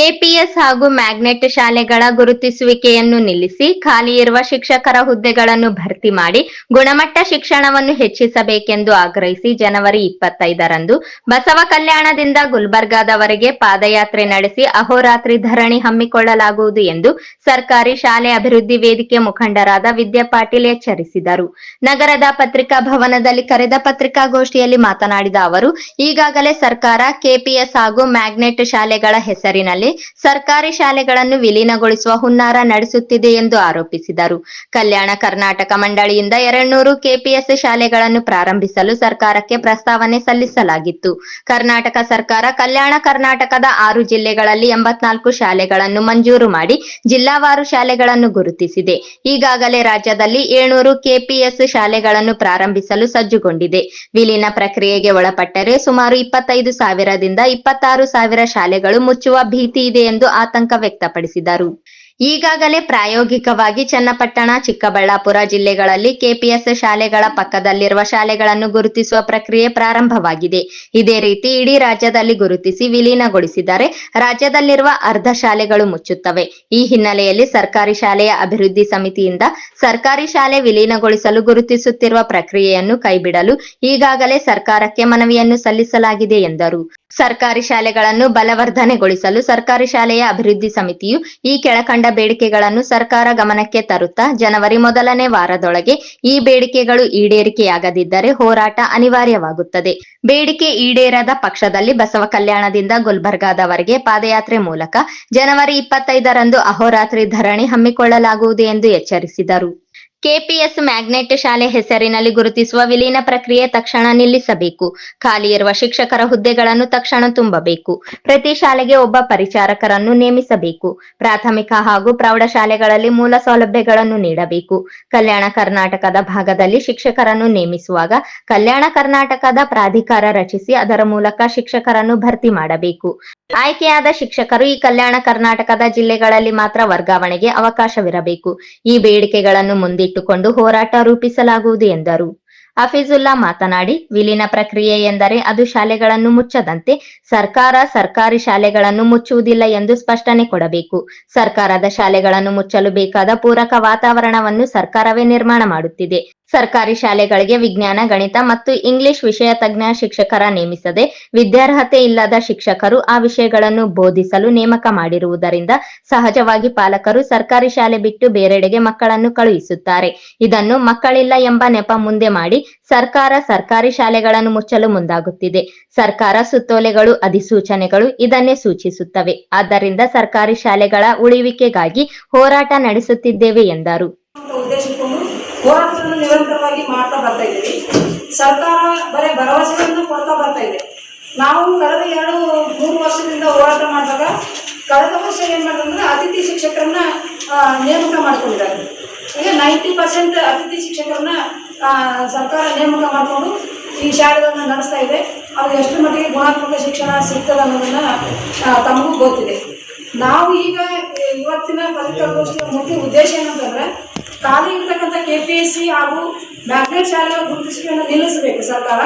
KPS ಹಾಗೂ magnet ಶಾಲೆಗಳ ಗುರುತಿಸುವಿಕೆಯನ್ನು ನಿಲ್ಲಿಸಿ ಖಾಲಿ ಇರುವ ಶಿಕ್ಷಕರ ಹುದ್ದೆಗಳನ್ನು ಭರ್ತಿ ಮಾಡಿ, ಗುಣಮಟ್ಟ ಶಿಕ್ಷಣವನ್ನು ಹೆಚ್ಚಿಸಬೇಕೆಂದು ಆಗ್ರಹಿಸಿ ಜನವರಿ ಇಪ್ಪತ್ತೈದರಂದು ಬಸವ ಕಲ್ಯಾಣದಿಂದ ಗುಲ್ಬರ್ಗಾದವರೆಗೆ ಪಾದಯಾತ್ರೆ ನಡೆಸಿ ಅಹೋರಾತ್ರಿ ಧರಣಿ ಹಮ್ಮಿಕೊಳ್ಳಲಾಗುವುದು ಎಂದು ಸರ್ಕಾರಿ ಶಾಲೆ ಅಭಿವೃದ್ಧಿ ವೇದಿಕೆ ಮುಖಂಡರಾದ ವಿದ್ಯಾ ಪಾಟೀಲ್ ಎಚ್ಚರಿಸಿದರು. ನಗರದ ಪತ್ರಿಕಾ ಭವನದಲ್ಲಿ ಕರೆದ ಪತ್ರಿಕಾಗೋಷ್ಠಿಯಲ್ಲಿ ಮಾತನಾಡಿದ ಅವರು, ಈಗಾಗಲೇ ಸರ್ಕಾರ ಕೆಪಿಎಸ್ ಹಾಗೂ ಮ್ಯಾಗ್ನೆಟ್ ಶಾಲೆಗಳ ಹೆಸರಿನಲ್ಲಿ ಸರ್ಕಾರಿ ಶಾಲೆಗಳನ್ನು ವಿಲೀನಗೊಳಿಸುವ ಹುನ್ನಾರ ನಡೆಸುತ್ತಿದೆ ಎಂದು ಆರೋಪಿಸಿದರು. ಕಲ್ಯಾಣ ಕರ್ನಾಟಕ ಮಂಡಳಿಯಿಂದ ಎರಡ್ನೂರು ಕೆಪಿಎಸ್ ಶಾಲೆಗಳನ್ನು ಪ್ರಾರಂಭಿಸಲು ಸರ್ಕಾರಕ್ಕೆ ಪ್ರಸ್ತಾವನೆ ಸಲ್ಲಿಸಲಾಗಿತ್ತು. ಕರ್ನಾಟಕ ಸರ್ಕಾರ ಕಲ್ಯಾಣ ಕರ್ನಾಟಕದ ಆರು ಜಿಲ್ಲೆಗಳಲ್ಲಿ ಎಂಬತ್ನಾಲ್ಕು ಶಾಲೆಗಳನ್ನು ಮಂಜೂರು ಮಾಡಿ ಜಿಲ್ಲಾವಾರು ಶಾಲೆಗಳನ್ನು ಗುರುತಿಸಿದೆ. ಈಗಾಗಲೇ ರಾಜ್ಯದಲ್ಲಿ ಏಳ್ನೂರು ಕೆಪಿಎಸ್ ಶಾಲೆಗಳನ್ನು ಪ್ರಾರಂಭಿಸಲು ಸಜ್ಜುಗೊಂಡಿದೆ. ವಿಲೀನ ಪ್ರಕ್ರಿಯೆಗೆ ಒಳಪಟ್ಟರೆ ಸುಮಾರು ಇಪ್ಪತ್ತೈದು ಸಾವಿರದಿಂದ ಇಪ್ಪತ್ತಾರು ಸಾವಿರ ಶಾಲೆಗಳು ಮುಚ್ಚುವ ಭೀತಿ ಇದೆ ಎಂದು ಆತಂಕ ವ್ಯಕ್ತಪಡಿಸಿದರು. ಈಗಾಗಲೇ ಪ್ರಾಯೋಗಿಕವಾಗಿ ಚನ್ನಪಟ್ಟಣ, ಚಿಕ್ಕಬಳ್ಳಾಪುರ ಜಿಲ್ಲೆಗಳಲ್ಲಿ ಕೆಪಿಎಸ್ ಶಾಲೆಗಳ ಪಕ್ಕದಲ್ಲಿರುವ ಶಾಲೆಗಳನ್ನು ಗುರುತಿಸುವ ಪ್ರಕ್ರಿಯೆ ಪ್ರಾರಂಭವಾಗಿದೆ. ಇದೇ ರೀತಿ ಇಡೀ ರಾಜ್ಯದಲ್ಲಿ ಗುರುತಿಸಿ ವಿಲೀನಗೊಳಿಸಿದರೆ ರಾಜ್ಯದಲ್ಲಿರುವ ಅರ್ಧ ಶಾಲೆಗಳು ಮುಚ್ಚುತ್ತವೆ. ಈ ಹಿನ್ನೆಲೆಯಲ್ಲಿ ಸರ್ಕಾರಿ ಶಾಲೆಯ ಅಭಿವೃದ್ಧಿ ಸಮಿತಿಯಿಂದ ಸರ್ಕಾರಿ ಶಾಲೆ ವಿಲೀನಗೊಳಿಸಲು ಗುರುತಿಸುತ್ತಿರುವ ಪ್ರಕ್ರಿಯೆಯನ್ನು ಕೈಬಿಡಲು ಈಗಾಗಲೇ ಸರ್ಕಾರಕ್ಕೆ ಮನವಿಯನ್ನು ಸಲ್ಲಿಸಲಾಗಿದೆ ಎಂದರು. ಸರ್ಕಾರಿ ಶಾಲೆಗಳನ್ನು ಬಲವರ್ಧನೆಗೊಳಿಸಲು ಸರ್ಕಾರಿ ಶಾಲೆಯ ಅಭಿವೃದ್ಧಿ ಸಮಿತಿಯು ಈ ಕೆಳಕಂಡ ಬೇಡಿಕೆಗಳನ್ನು ಸರ್ಕಾರ ಗಮನಕ್ಕೆ ತರುತ್ತಾ ಜನವರಿ ಮೊದಲನೇ ವಾರದೊಳಗೆ ಈ ಬೇಡಿಕೆಗಳು ಈಡೇರಿಕೆಯಾಗದಿದ್ದರೆ ಹೋರಾಟ ಅನಿವಾರ್ಯವಾಗುತ್ತದೆ. ಬೇಡಿಕೆ ಈಡೇರದ ಪಕ್ಷದಲ್ಲಿ ಬಸವ ಕಲ್ಯಾಣದಿಂದ ಗುಲ್ಬರ್ಗಾದವರೆಗೆ ಪಾದಯಾತ್ರೆ ಮೂಲಕ ಜನವರಿ ಇಪ್ಪತ್ತೈದರಂದು ಅಹೋರಾತ್ರಿ ಧರಣಿ ಹಮ್ಮಿಕೊಳ್ಳಲಾಗುವುದು ಎಂದು ಎಚ್ಚರಿಸಿದರು. ಕೆಪಿಎಸ್ ಮ್ಯಾಗ್ನೆಟ್ ಶಾಲೆ ಹೆಸರಿನಲ್ಲಿ ಗುರುತಿಸುವ ವಿಲೀನ ಪ್ರಕ್ರಿಯೆ ತಕ್ಷಣ ನಿಲ್ಲಿಸಬೇಕು. ಖಾಲಿ ಇರುವ ಶಿಕ್ಷಕರ ಹುದ್ದೆಗಳನ್ನು ತಕ್ಷಣ ತುಂಬಬೇಕು. ಪ್ರತಿ ಶಾಲೆಗೆ ಒಬ್ಬ ಪರಿಚಾರಕರನ್ನು ನೇಮಿಸಬೇಕು. ಪ್ರಾಥಮಿಕ ಹಾಗೂ ಪ್ರೌಢಶಾಲೆಗಳಲ್ಲಿ ಮೂಲ ಸೌಲಭ್ಯಗಳನ್ನು ನೀಡಬೇಕು. ಕಲ್ಯಾಣ ಕರ್ನಾಟಕದ ಭಾಗದಲ್ಲಿ ಶಿಕ್ಷಕರನ್ನು ನೇಮಿಸುವಾಗ ಕಲ್ಯಾಣ ಕರ್ನಾಟಕದ ಪ್ರಾಧಿಕಾರ ರಚಿಸಿ ಅದರ ಮೂಲಕ ಶಿಕ್ಷಕರನ್ನು ಭರ್ತಿ ಮಾಡಬೇಕು. ಆಯ್ಕೆಯಾದ ಶಿಕ್ಷಕರು ಈ ಕಲ್ಯಾಣ ಕರ್ನಾಟಕದ ಜಿಲ್ಲೆಗಳಲ್ಲಿ ಮಾತ್ರ ವರ್ಗಾವಣೆಗೆ ಅವಕಾಶವಿರಬೇಕು. ಈ ಬೇಡಿಕೆಗಳನ್ನು ಮುಂದಿಟ್ಟುಕೊಂಡು ಹೋರಾಟ ರೂಪಿಸಲಾಗುವುದು ಎಂದರು. ಹಫೀಜುಲ್ಲಾ ಮಾತನಾಡಿ, ವಿಲೀನ ಪ್ರಕ್ರಿಯೆ ಎಂದರೆ ಅದು ಶಾಲೆಗಳನ್ನು ಮುಚ್ಚದಂತೆ, ಸರ್ಕಾರ ಸರ್ಕಾರಿ ಶಾಲೆಗಳನ್ನು ಮುಚ್ಚುವುದಿಲ್ಲ ಎಂದು ಸ್ಪಷ್ಟನೆ ಕೊಡಬೇಕು. ಸರ್ಕಾರದ ಶಾಲೆಗಳನ್ನು ಮುಚ್ಚಲು ಬೇಕಾದ ಪೂರಕ ವಾತಾವರಣವನ್ನು ಸರ್ಕಾರವೇ ನಿರ್ಮಾಣ ಮಾಡುತ್ತಿದೆ. ಸರ್ಕಾರಿ ಶಾಲೆಗಳಿಗೆ ವಿಜ್ಞಾನ, ಗಣಿತ ಮತ್ತು ಇಂಗ್ಲಿಷ್ ವಿಷಯ ತಜ್ಞ ಶಿಕ್ಷಕರ ನೇಮಿಸದೆ, ವಿದ್ಯಾರ್ಹತೆ ಇಲ್ಲದ ಶಿಕ್ಷಕರು ಆ ವಿಷಯಗಳನ್ನು ಬೋಧಿಸಲು ನೇಮಕ ಮಾಡಿರುವುದರಿಂದ ಸಹಜವಾಗಿ ಪಾಲಕರು ಸರ್ಕಾರಿ ಶಾಲೆ ಬಿಟ್ಟು ಬೇರೆಡೆಗೆ ಮಕ್ಕಳನ್ನು ಕಳುಹಿಸುತ್ತಾರೆ. ಇದನ್ನು ಮಕ್ಕಳಿಲ್ಲ ಎಂಬ ನೆಪ ಮುಂದೆ ಮಾಡಿ ಸರ್ಕಾರ ಸರ್ಕಾರಿ ಶಾಲೆಗಳನ್ನು ಮುಚ್ಚಲು ಮುಂದಾಗುತ್ತಿದೆ. ಸರ್ಕಾರ ಸುತ್ತೋಲೆಗಳು, ಅಧಿಸೂಚನೆಗಳು ಇದನ್ನೇ ಸೂಚಿಸುತ್ತವೆ. ಆದ್ದರಿಂದ ಸರ್ಕಾರಿ ಶಾಲೆಗಳ ಉಳಿವಿಕೆಗಾಗಿ ಹೋರಾಟ ನಡೆಸುತ್ತಿದ್ದೇವೆ ಎಂದರು. ನಿರಂತರವಾಗಿ ಸರ್ಕಾರ ಬರೀ ಭರವಸೆಗಳನ್ನು ಕೊಡ್ತಾ ಬರ್ತಾ ಇದೆ. ನಾವು ಕಳೆದ ಎರಡು, ಮೂರು ವರ್ಷದಿಂದ ಹೋರಾಟ ಮಾಡಿದಾಗ ಕಳೆದ ವರ್ಷ ಏನು ಮಾಡಿದ್ರೆ ಅತಿಥಿ ಶಿಕ್ಷಕರನ್ನ ನೇಮಕ ಮಾಡ್ಕೊಂಡಿದ್ದಾರೆ. ಈಗ ನೈಂಟಿ ಪರ್ಸೆಂಟ್ ಅತಿಥಿ ಶಿಕ್ಷಕರನ್ನ ಸರ್ಕಾರ ನೇಮಕ ಮಾಡಿಕೊಂಡು ಈ ಶಾಲೆಗಳನ್ನು ನಡೆಸ್ತಾ ಇದೆ. ಅವ್ರಿಗೆ ಎಷ್ಟು ಮಟ್ಟಿಗೆ ಗುಣಾತ್ಮಕ ಶಿಕ್ಷಣ ಸಿಗ್ತದೆ ಅನ್ನೋದನ್ನ ತಮಗೂ ಗೊತ್ತಿದೆ. ನಾವು ಈಗ ಇವತ್ತಿನ ಪತ್ರಿಕಾಗೋಷ್ಠಿಯ ಮುಖ್ಯ ಉದ್ದೇಶ ಏನಂತಂದ್ರೆ, ಖಾಲಿ ಇರ್ತಕ್ಕಂಥ ಕೆ ಪಿ ಎಸ್ ಸಿ ಹಾಗೂ ಮ್ಯಾಗ್ನೆಟ್ ಶಾಲೆಗಳ ಗುರುತಿಸಿಕೆಯನ್ನು ನಿಲ್ಲಿಸಬೇಕು ಸರ್ಕಾರ.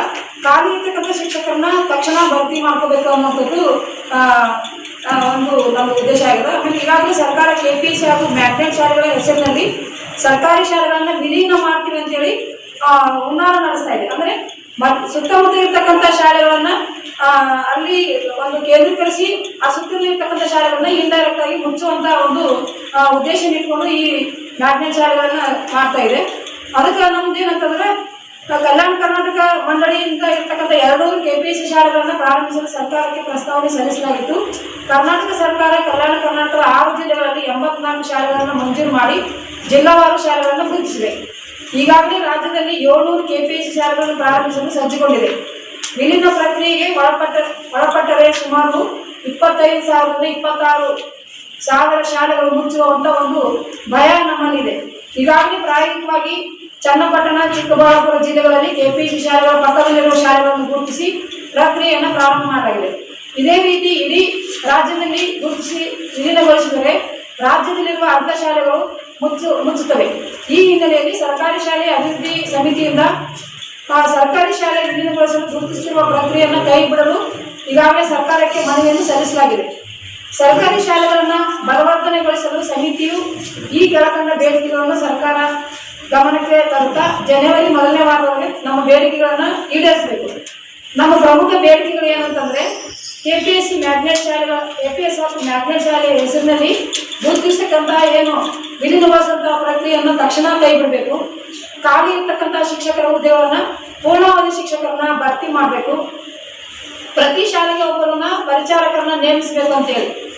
ಖಾಲಿ ಇರ್ತಕ್ಕಂಥ ಶಿಕ್ಷಕರನ್ನ ತಕ್ಷಣ ಭರ್ತಿ ಮಾಡ್ಕೋಬೇಕು ಅನ್ನೋಂಥದ್ದು ಒಂದು ನಮ್ಮ ಉದ್ದೇಶ ಆಗಿದೆ. ಆಮೇಲೆ ಈಗಾಗಲೇ ಸರ್ಕಾರ ಕೆ ಪಿ ಎಸ್ ಸಿ ಹಾಗೂ ಮ್ಯಾಗ್ನೆಟ್ ಶಾಲೆಗಳ ಹೆಸರಿನಲ್ಲಿ ಸರ್ಕಾರಿ ಶಾಲೆಗಳನ್ನ ವಿಲೀನ ಮಾಡ್ತೀವಿ ಅಂತೇಳಿ ಹುನ್ನಾರ ನಡೆಸ್ತಾ ಇದೆ ಅಂದ್ರೆ ಮತ್ ಸುತ್ತಮುತ್ತ ಇರ್ತಕ್ಕಂಥ ಶಾಲೆಗಳನ್ನ ಅಲ್ಲಿ ಒಂದು ಕೇಂದ್ರೀಕರಿಸಿ ಆ ಸುತ್ತಮುತ್ತ ಇರ್ತಕ್ಕಂಥ ಶಾಲೆಗಳನ್ನ ಇಂಡೈರೆಕ್ಟ್ ಆಗಿ ಮುಚ್ಚುವಂತ ಒಂದು ಉದ್ದೇಶ ಇಟ್ಕೊಂಡು ಈ ನಾಟ್ಯ ಶಾಲೆಗಳನ್ನ ಮಾಡ್ತಾ ಇದೆ. ಅದಕ್ಕೆ ನಮ್ದು ಏನಂತಂದ್ರೆ ಕಲ್ಯಾಣ ಕರ್ನಾಟಕ ಮಂಡಳಿಯಿಂದ ಇರ್ತಕ್ಕಂಥ ಎರಡೂ ಸಿ ಶಾಲೆಗಳನ್ನ ಪ್ರಾರಂಭಿಸಲು ಸರ್ಕಾರಕ್ಕೆ ಪ್ರಸ್ತಾವನೆ ಸಲ್ಲಿಸಲಾಗಿತ್ತು. ಕರ್ನಾಟಕ ಸರ್ಕಾರ ಕಲ್ಯಾಣ ಕರ್ನಾಟಕದ ಆರು ಜಿಲ್ಲೆಗಳಲ್ಲಿ ಎಂಬತ್ನಾಲ್ಕು ಶಾಲೆಗಳನ್ನು ಮಂಜೂರು ಮಾಡಿ ಜಿಲ್ಲಾವಾರು ಶಾಲೆಗಳನ್ನು ಗುರುತಿಸಿದೆ ಈಗಾಗಲೇ ರಾಜ್ಯದಲ್ಲಿ ಏಳ್ನೂರು ಕೆಪಿಎಸ್ಸಿ ಶಾಲೆಗಳನ್ನು ಪ್ರಾರಂಭಿಸಲು ಸಜ್ಜುಗೊಂಡಿದೆ. ವಿಲೀನ ಪ್ರಕ್ರಿಯೆಗೆ ಒಳಪಟ್ಟ ಒಳಪಟ್ಟರೆ ಸುಮಾರು ಇಪ್ಪತ್ತೈದು ಸಾವಿರದಿಂದ ಇಪ್ಪತ್ತಾರು ಸಾವಿರ ಶಾಲೆಗಳು ಮುಚ್ಚುವಂತ ಒಂದು ಭಯ ನಮ್ಮಲ್ಲಿದೆ. ಈಗಾಗಲೇ ಪ್ರಾಯೋಗಿಕವಾಗಿ ಚನ್ನಪಟ್ಟಣ, ಚಿಕ್ಕಬಳ್ಳಾಪುರ ಜಿಲ್ಲೆಗಳಲ್ಲಿ ಕೆಪಿಸಿ ಶಾಲೆಗಳ ಪಕ್ಕದಲ್ಲಿರುವ ಶಾಲೆಗಳನ್ನು ಗುರುತಿಸಿ ಪ್ರಕ್ರಿಯೆಯನ್ನು ಪ್ರಾರಂಭ ಮಾಡಲಾಗಿದೆ. ಇದೇ ರೀತಿ ಇಡೀ ರಾಜ್ಯದಲ್ಲಿ ಗುರುತಿಸಿ ವಿಲೀನಗೊಳಿಸಿದರೆ ರಾಜ್ಯದಲ್ಲಿರುವ ಅರ್ಧ ಶಾಲೆಗಳು ಮುಚ್ಚು, ಮುಚ್ಚುತ್ತವೆ. ಈ ಹಿನ್ನೆಲೆಯಲ್ಲಿ ಸರ್ಕಾರಿ ಶಾಲೆ ಅಭಿವೃದ್ಧಿ ಸಮಿತಿಯಿಂದ ಸರ್ಕಾರಿ ಶಾಲೆ ವಿಲೀನಗೊಳಿಸಲು ಗುರುತಿಸಿರುವ ಪ್ರಕ್ರಿಯೆಯನ್ನು ಕೈಬಿಡಲು ಈಗಾಗಲೇ ಸರ್ಕಾರಕ್ಕೆ ಮನವಿಯನ್ನು ಸಲ್ಲಿಸಲಾಗಿದೆ. ಸರ್ಕಾರಿ ಶಾಲೆಗಳನ್ನು ಬಲವರ್ಧನೆಗೊಳಿಸಲು ಸಮಿತಿಯು ಈ ಕೆಳಕಂಡ ಬೇಡಿಕೆಗಳನ್ನು ಸರ್ಕಾರ ಗಮನಕ್ಕೆ ತರುತ್ತಾ ಜನವರಿ ಮೊದಲನೇ ವಾರದೊಳಗೆ ನಮ್ಮ ಬೇಡಿಕೆಗಳನ್ನು ಈಡೇರಿಸಬೇಕು. ನಮ್ಮ ಪ್ರಮುಖ ಬೇಡಿಕೆಗಳು ಏನಂತಂದ್ರೆ ಸಿ ಮ್ಯಾಗ್ನೆಟ್ ಶಾಲೆಗಳ ಕೆಪಿಎಸ್ ಹಾಗೂ ಮ್ಯಾಗ್ನೆಟ್ ಶಾಲೆಯ ಹೆಸರಿನಲ್ಲಿ ಗುರುತಿಸ್ತಕ್ಕಂಥ ಏನು? ವಿಲೀನವಾದಂತಹ ಪ್ರಕ್ರಿಯೆಯನ್ನು ತಕ್ಷಣ ಕೈಬಿಡಬೇಕು. ಖಾಲಿ ಇರ್ತಕ್ಕಂಥ ಶಿಕ್ಷಕರ ಹುದ್ದೆಗಳನ್ನ, ಪೂರ್ಣಾವಧಿ ಶಿಕ್ಷಕರನ್ನ ಭರ್ತಿ ಮಾಡಬೇಕು. ಪ್ರತಿ ಶಾಲೆಗೆ ಒಬ್ಬರನ್ನ ಪರಿಚಾರಕರನ್ನ ನೇಮಿಸಬೇಕು ಅಂತ ಹೇಳಿ.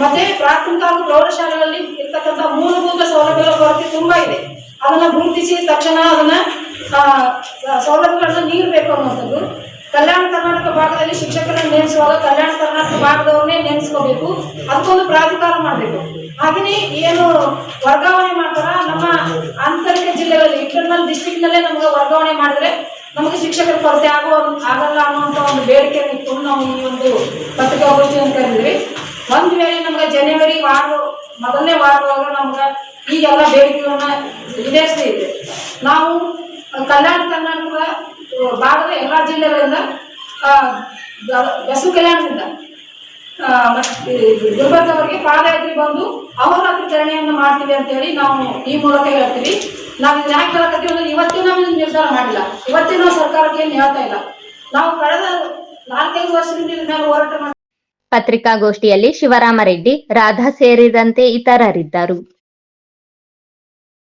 ಮತ್ತೆ ಪ್ರಾಥಮಿಕ ಹಾಗೂ ಪ್ರೌಢಶಾಲೆಗಳಲ್ಲಿ ಇರ್ತಕ್ಕಂಥ ಮೂಲಭೂತ ಸೌಲಭ್ಯಗಳ ಕೊರತೆ ತುಂಬಾ ಇದೆ. ಅದನ್ನ ಗುರುತಿಸಿ ತಕ್ಷಣ ಅದನ್ನ ಸೌಲಭ್ಯಗಳನ್ನ ನೀಡಬೇಕು ಅನ್ನುವಂಥದ್ದು. ಕಲ್ಯಾಣ ಕರ್ನಾಟಕ ಭಾಗದಲ್ಲಿ ಶಿಕ್ಷಕರನ್ನ ನೇಮಿಸುವಾಗ ಕಲ್ಯಾಣ ಕರ್ನಾಟಕ ಭಾಗದವ್ರನ್ನೇ ನೇಮಿಸ್ಕೋಬೇಕು. ಅದಕ್ಕೊಂದು ಪ್ರಾಧಿಕಾರ ಮಾಡಬೇಕು. ಹಾಗೆಯೇ ಏನು ವರ್ಗಾವಣೆ ಮಾಡ್ತಾರ? ನಮ್ಮ ಆಂತರಿಕ ಜಿಲ್ಲೆಗಳಲ್ಲಿ ಇಂಟರ್ನಲ್ ಡಿಸ್ಟ್ರಿಕ್ಟ್ ನಲ್ಲೇ ನಮ್ಗೆ ವರ್ಗಾವಣೆ ಮಾಡಿದ್ರೆ ನಮಗೆ ಶಿಕ್ಷಕರ ಕೊರತೆ ಆಗೋ ಆಗಲ್ಲ ಅನ್ನುವಂಥ ಒಂದು ಬೇಡಿಕೆಯನ್ನು ಇಟ್ಕೊಂಡು ನಾವು ಈ ಒಂದು ಪತ್ರಿಕಾಗೋಷ್ಠಿಯನ್ನು ಕರೆದಿದ್ವಿ ಒಂದ್ ವೇಳೆ ನಮ್ಗೆ ಜನವರಿ ವಾರ ಮೊದಲನೇ ವಾರದೊಳಗೆ ನಮ್ಗೆ ಈ ಎಲ್ಲ ಬೇಡಿಕೆಗಳನ್ನ ಈಡೇರಿಸಿದ್ವಿ ನಾವು ಕಲ್ಯಾಣ ಕರ್ನಾಟಕದ ಭಾಗದ ಎಲ್ಲ ಜಿಲ್ಲೆಗಳಿಂದ ಬಸವ ಕಲ್ಯಾಣದಿಂದ ಗುಲ್ಬರ್ಗವರೆಗೆ ಪಾದಯಾತ್ರೆ ಬಂದು ಅಹೋರಾತ್ರಿ ಚರಣೆಯನ್ನು ಮಾಡ್ತೀವಿ ಅಂತ ಹೇಳಿ ನಾವು ಈ ಮೂಲಕ ಹೇಳ್ತೀವಿ. ನಾವು ಇದನ್ನ ಯಾಕೆ ಹೇಳಕತ್ತೀವಿ ಅಂದ್ರೆ ಇವತ್ತಿನ ನಾವು ನಿರ್ಧಾರ ಮಾಡಿಲ್ಲ. ಇವತ್ತಿನ ಸರ್ಕಾರಕ್ಕೆ ಏನು ಹೇಳ್ತಾ ಇಲ್ಲ. ನಾವು ಕಳೆದ ನಾಲ್ಕೈದು ವರ್ಷದಿಂದ ಮೇಲೆ ಹೋರಾಟ ಪತ್ರಿಕಾಗೋಷ್ಠಿಯಲ್ಲಿ ಶಿವರಾಮರೆಡ್ಡಿ, ರಾಧಾ ಸೇರಿದಂತೆ ಇತರರಿದ್ದರು.